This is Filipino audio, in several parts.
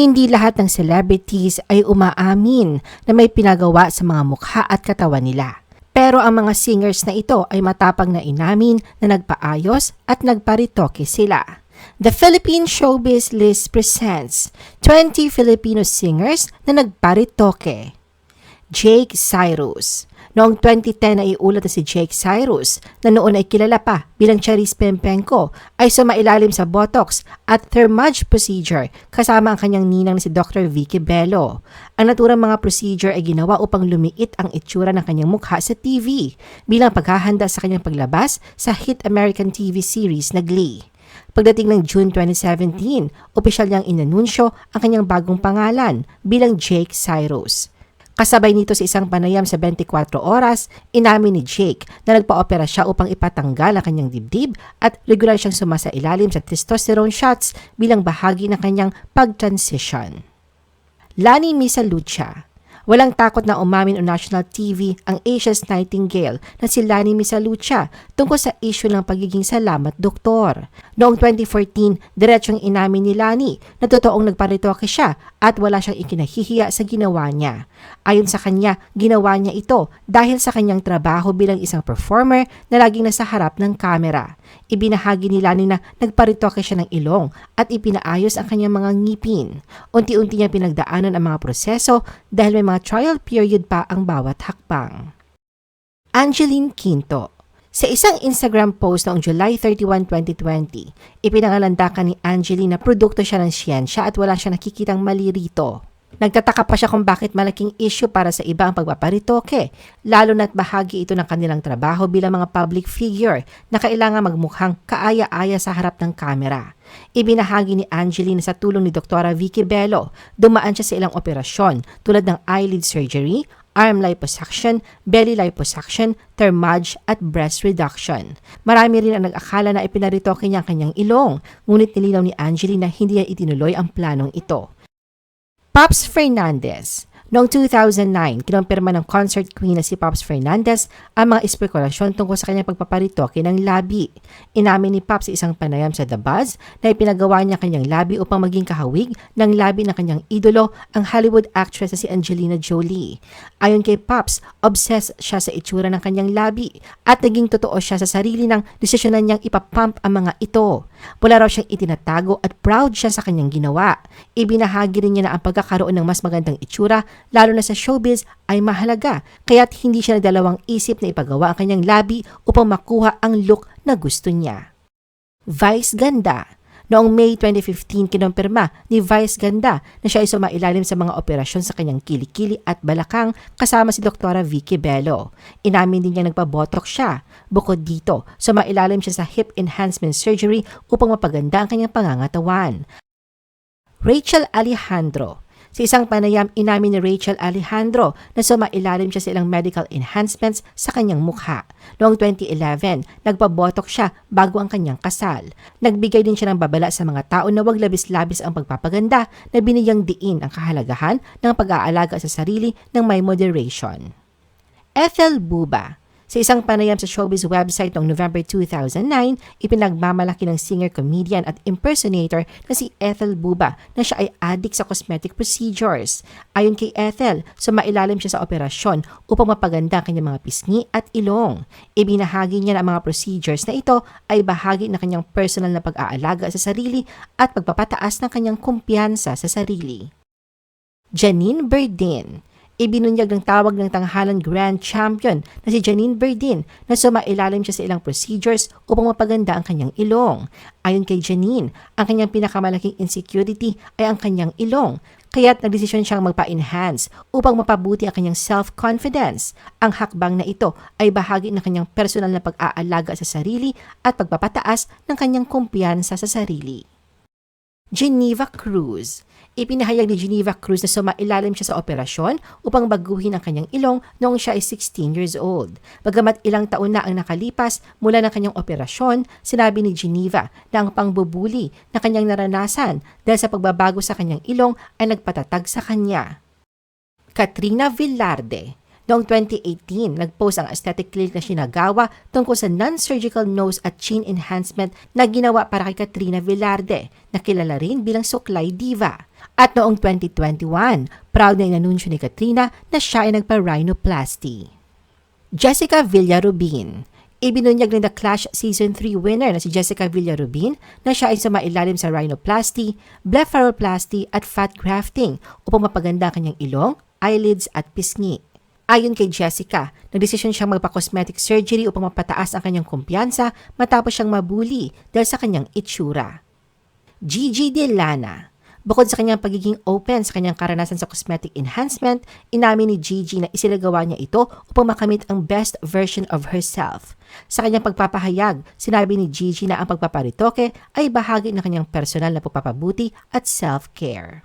Hindi lahat ng celebrities ay umaamin na may pinagawa sa mga mukha at katawan nila. Pero ang mga singers na ito ay matapang na inamin na nagpaayos at nagparitoke sila. The Philippine Showbiz List presents 20 Filipino singers na nagparitoke. Jake Cyrus. Noong 2010 ay iulat si Jake Cyrus na noon ay kilala pa bilang Charis Pempenko ay sumailalim sa Botox at Thermage procedure kasama ang kanyang ninang na si Dr. Vicky Bello. Ang naturang mga procedure ay ginawa upang lumiit ang itsura ng kanyang mukha sa TV bilang paghahanda sa kanyang paglabas sa hit American TV series na Glee. Pagdating ng June 2017, opisyal niyang inanunsyo ang kanyang bagong pangalan bilang Jake Cyrus. Kasabay nito sa isang panayam sa 24 oras, inamin ni Jake na nagpa-opera siya upang ipatanggal ang kanyang dibdib at regular siyang sumasailalim sa testosterone shots bilang bahagi ng kanyang pag-transition. Lani Misalucha Walang takot na umamin o national TV ang Asia's Nightingale na si Lani Misalucha tungkol sa issue ng pagiging salamat doktor. Noong 2014, diretsyong inamin ni Lani na totoong nagparitoke siya at wala siyang ikinahihiya sa ginawa niya. Ayon sa kanya, ginawa niya ito dahil sa kanyang trabaho bilang isang performer na laging nasa harap ng kamera. Ibinahagi ni Lani na nagparitoke siya ng ilong at ipinaayos ang kanyang mga ngipin. Unti-unti niya pinagdaanan ang mga proseso dahil may mga trial period pa ang bawat hakbang. Angeline Quinto sa isang Instagram post noong July 31, 2020, ipinangalandakan ni Angeline na produkto siya ng siyensya at wala siya nakikitang mali rito. Nagtataka pa siya kung bakit malaking issue para sa iba ang pagpaparitoke, lalo na't bahagi ito ng kanilang trabaho bilang mga public figure na kailangan magmukhang kaaya-aya sa harap ng kamera. Ibinahagi ni Angeline sa tulong ni Dr. Vicky Bello, dumaan siya sa ilang operasyon tulad ng eyelid surgery, arm liposuction, belly liposuction, thermage at breast reduction. Marami rin ang nag-akala na ipinaritoke niya ang kanyang ilong, ngunit nilinaw ni Angeline na hindi niya itinuloy ang planong ito. Pops Fernandez Noong 2009, kinumpirma ng concert queen na si Pops Fernandez ang mga espekulasyon tungkol sa kanyang pagpaparitoke ng labi. Inamin ni Pops sa isang panayam sa The Buzz na ipinagawa niya kanyang labi upang maging kahawig ng labi ng kanyang idolo, ang Hollywood actress na si Angelina Jolie. Ayon kay Pops, obsessed siya sa itsura ng kanyang labi at naging totoo siya sa sarili ng desisyonan niyang ipapump ang mga ito. Wala raw siyang itinatago at proud siya sa kanyang ginawa. Ibinahagi rin niya na ang pagkakaroon ng mas magandang itsura lalo na sa showbiz, ay mahalaga, kaya't hindi siya nagdalawang isip na ipagawa ang kanyang labi upang makuha ang look na gusto niya. Vice Ganda Noong May 2015, kinumpirma ni Vice Ganda na siya ay sumailalim sa mga operasyon sa kanyang kilikili at balakang kasama si Dr. Vicky Bello. Inamin din niya nagpabotok siya. Bukod dito, sumailalim siya sa hip enhancement surgery upang mapaganda ang kanyang pangangatawan. Rachel Alejandro sa isang panayam, inamin ni Rachel Alejandro na sumailalim siya sa ilang medical enhancements sa kanyang mukha. Noong 2011, nagpabotok siya bago ang kanyang kasal. Nagbigay din siya ng babala sa mga tao na wag labis-labis ang pagpapaganda na binigyang diin ang kahalagahan ng pag-aalaga sa sarili ng may moderation. Ethel Buba sa isang panayam sa showbiz website noong November 2009, ipinagmamalaki ng singer-comedian at impersonator na si Ethel Buba na siya ay addict sa cosmetic procedures. Ayon kay Ethel, sumailalim siya sa operasyon upang mapaganda ang kanyang mga pisngi at ilong. Ibinahagi niya na ang mga procedures na ito ay bahagi ng kanyang personal na pag-aalaga sa sarili at pagpapataas ng kanyang kumpiyansa sa sarili. Janine Berdin ibinunyag ng tawag ng tanghalan Grand Champion na si Janine Berdin na sumailalim siya sa ilang procedures upang mapaganda ang kanyang ilong. Ayon kay Janine, ang kanyang pinakamalaking insecurity ay ang kanyang ilong, kaya't nagdesisyon siyang magpa-enhance upang mapabuti ang kanyang self-confidence. Ang hakbang na ito ay bahagi ng kanyang personal na pag-aalaga sa sarili at pagpapataas ng kanyang kumpiyansa sa sarili. Geneva Cruz Ipinahayag ni Geneva Cruz na sumailalim siya sa operasyon upang baguhin ang kanyang ilong noong siya ay 16 years old. Bagamat ilang taon na ang nakalipas mula ng kanyang operasyon, sinabi ni Geneva na ang pangbubuli na kanyang naranasan dahil sa pagbabago sa kanyang ilong ay nagpatatag sa kanya. Katrina Villarde Noong 2018, nagpost ang aesthetic clinic na Shinagawa tungkol sa non-surgical nose at chin enhancement na ginawa para kay Katrina Velarde, na kilala rin bilang suklay diva. At noong 2021, proud na inanunsyo ni Katrina na siya ay nagpa-rhinoplasty. Jessica Villarubin Ibinunyag ng The Clash Season 3 winner na si Jessica Villarubin na siya ay sumailalim sa rhinoplasty, blepharoplasty at fat grafting upang mapaganda ang kanyang ilong, eyelids at pisngi. Ayon kay Jessica, nagdesisyon siyang magpa-cosmetic surgery upang mapataas ang kanyang kumpiyansa matapos siyang mabuli dahil sa kanyang itsura. Gigi De Lana Bukod sa kanyang pagiging open sa kanyang karanasan sa cosmetic enhancement, inamin ni Gigi na isinagawa niya ito upang makamit ang best version of herself. Sa kanyang pagpapahayag, sinabi ni Gigi na ang pagpaparitoke ay bahagi ng kanyang personal na pagpapabuti at self-care.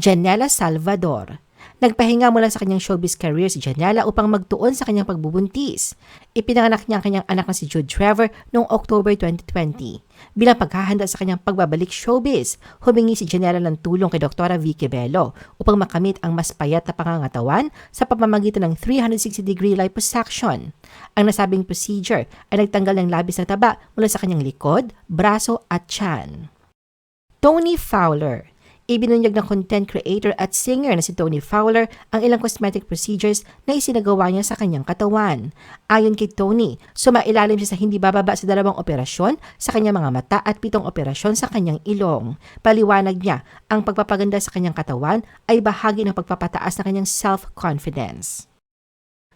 Janela Salvador Nagpahinga mula sa kanyang showbiz career si Janela upang magtuon sa kanyang pagbubuntis. Ipinanganak niya ang kanyang anak na si Jude Trevor noong October 2020. Bilang paghahanda sa kanyang pagbabalik showbiz, humingi si Janela ng tulong kay Dr. Vicky Bello upang makamit ang mas payat na pangangatawan sa pamamagitan ng 360-degree liposuction. Ang nasabing procedure ay nagtanggal ng labis na taba mula sa kanyang likod, braso at tiyan. Tony Fowler Ibinunyag ng content creator at singer na si Tony Fowler ang ilang cosmetic procedures na isinagawa niya sa kanyang katawan. Ayon kay Tony, sumailalim siya sa hindi bababa sa dalawang operasyon sa kanyang mga mata at pitong operasyon sa kanyang ilong. Paliwanag niya, ang pagpapaganda sa kanyang katawan ay bahagi ng pagpapataas ng kanyang self-confidence.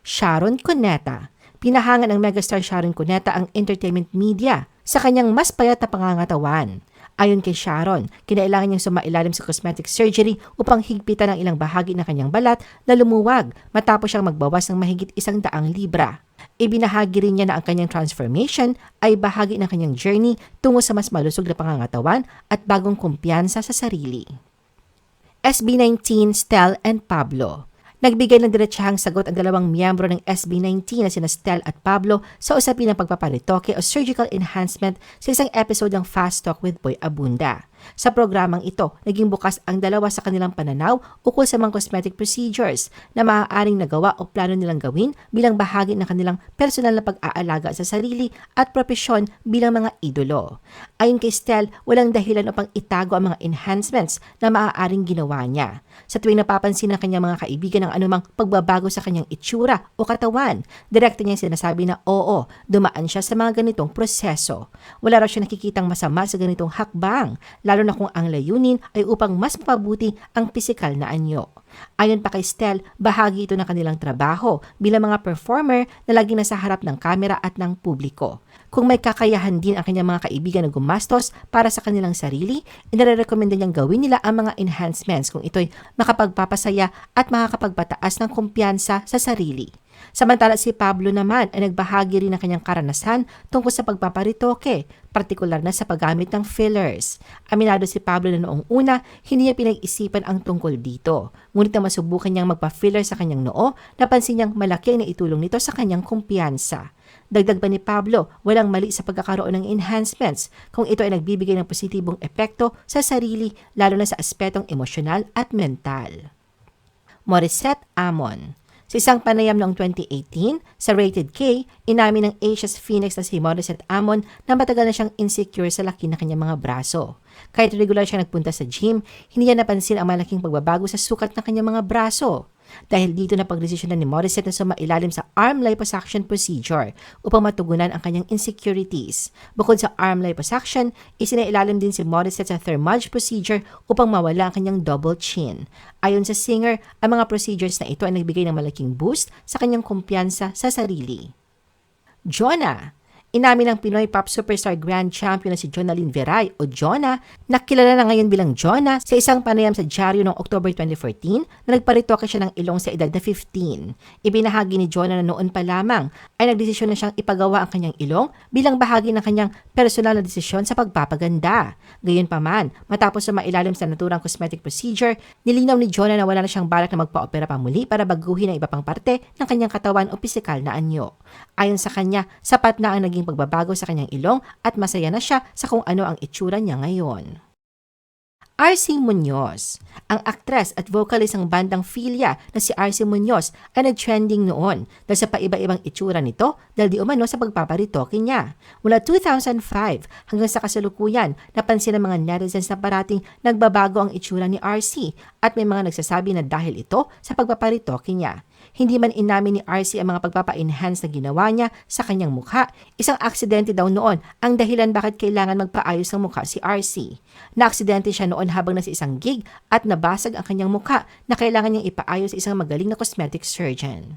Sharon Cuneta Pinahangan ng megastar Sharon Cuneta ang entertainment media sa kanyang mas payat na pangangatawan. Ayon kay Sharon, kinailangan niyang sumailalim sa cosmetic surgery upang higpitan ang ilang bahagi ng kanyang balat na lumuwag matapos siyang magbawas ng mahigit isang daang libra. Ibinahagi rin niya na ang kanyang transformation ay bahagi ng kanyang journey tungo sa mas malusog na pangangatawan at bagong kumpiyansa sa sarili. SB19 Stel and Pablo Nagbigay ng diretsahang sagot ang dalawang miyembro ng SB19 na sina Stel at Pablo sa usapin ng pagpaparitoke o surgical enhancement sa isang episode ng Fast Talk with Boy Abunda. Sa programang ito, naging bukas ang dalawa sa kanilang pananaw ukol sa mga cosmetic procedures na maaaring nagawa o plano nilang gawin bilang bahagi ng kanilang personal na pag-aalaga sa sarili at propesyon bilang mga idolo. Ayon kay Stel, walang dahilan upang itago ang mga enhancements na maaaring ginawa niya. Sa tuwing napapansin ng kanyang mga kaibigan ang anumang pagbabago sa kanyang itsura o katawan, direkta niya sinasabi na oo, dumaan siya sa mga ganitong proseso. Wala raw siya nakikitang masama sa ganitong hakbang, na kung ang layunin ay upang mas mapabuti ang pisikal na anyo. Ayon pa kay Stel, bahagi ito ng kanilang trabaho bilang mga performer na laging nasa harap ng kamera at ng publiko. Kung may kakayahan din ang kanyang mga kaibigan na gumastos para sa kanilang sarili, inarekomenda niyang gawin nila ang mga enhancements kung ito'y makapagpapasaya at makakapagpataas ng kumpiyansa sa sarili. Samantala si Pablo naman ay nagbahagi rin ng kanyang karanasan tungkol sa pagpaparitoke, partikular na sa paggamit ng fillers. Aminado si Pablo na noong una, hindi niya pinag-isipan ang tungkol dito. Ngunit na masubukan niyang magpa-filler sa kanyang noo, napansin niyang malaki ang naitulong nito sa kanyang kumpiyansa. Dagdag pa ni Pablo, walang mali sa pagkakaroon ng enhancements kung ito ay nagbibigay ng positibong epekto sa sarili lalo na sa aspetong emosyonal at mental. Morissette Amon sa isang panayam noong 2018, sa Rated K, inamin ng Asia's Phoenix na si Morissette Amon na matagal na siyang insecure sa laki ng kanyang mga braso. Kahit regular siya nagpunta sa gym, hindi niya napansin ang malaking pagbabago sa sukat ng kanyang mga braso. Dahil dito na pagdesisyon ni Morissette na sumailalim sa arm liposuction procedure upang matugunan ang kanyang insecurities. Bukod sa arm liposuction, isinailalim din si Morissette sa thermage procedure upang mawala ang kanyang double chin. Ayon sa singer, ang mga procedures na ito ay nagbigay ng malaking boost sa kanyang kumpiyansa sa sarili. Jonah Inamin ng Pinoy Pop Superstar Grand Champion na si Jonalyn Veray o Jonah na kilala na ngayon bilang Jonah sa isang panayam sa dyaryo noong October 2014 na nagparitoke siya ng ilong sa edad na 15. Ibinahagi ni Jonah na noon pa lamang ay nagdesisyon na siyang ipagawa ang kanyang ilong bilang bahagi ng kanyang personal na desisyon sa pagpapaganda. Gayunpaman, matapos sa mailalim sa naturang cosmetic procedure, nilinaw ni Jonah na wala na siyang balak na magpa-opera pa muli para baguhin ang iba pang parte ng kanyang katawan o pisikal na anyo. Ayon sa kanya, sapat na ang naging pagbabago sa kanyang ilong at masaya na siya sa kung ano ang itsura niya ngayon. RC Munoz. Ang aktres at vocalist ng bandang Filia na si RC Munoz ay nag-trending noon dahil sa paiba-ibang itsura nito dahil di umano sa pagpaparitoke niya. Mula 2005 hanggang sa kasalukuyan, napansin ng mga netizens na parating nagbabago ang itsura ni RC at may mga nagsasabi na dahil ito sa pagpaparitoke niya. Hindi man inamin ni RC ang mga pagpapa-enhance na ginawa niya sa kanyang mukha. Isang aksidente daw noon ang dahilan bakit kailangan magpaayos ng mukha si RC. Naaksidente siya noon habang nasa isang gig at nabasag ang kanyang mukha na kailangan niyang ipaayos sa isang magaling na cosmetic surgeon.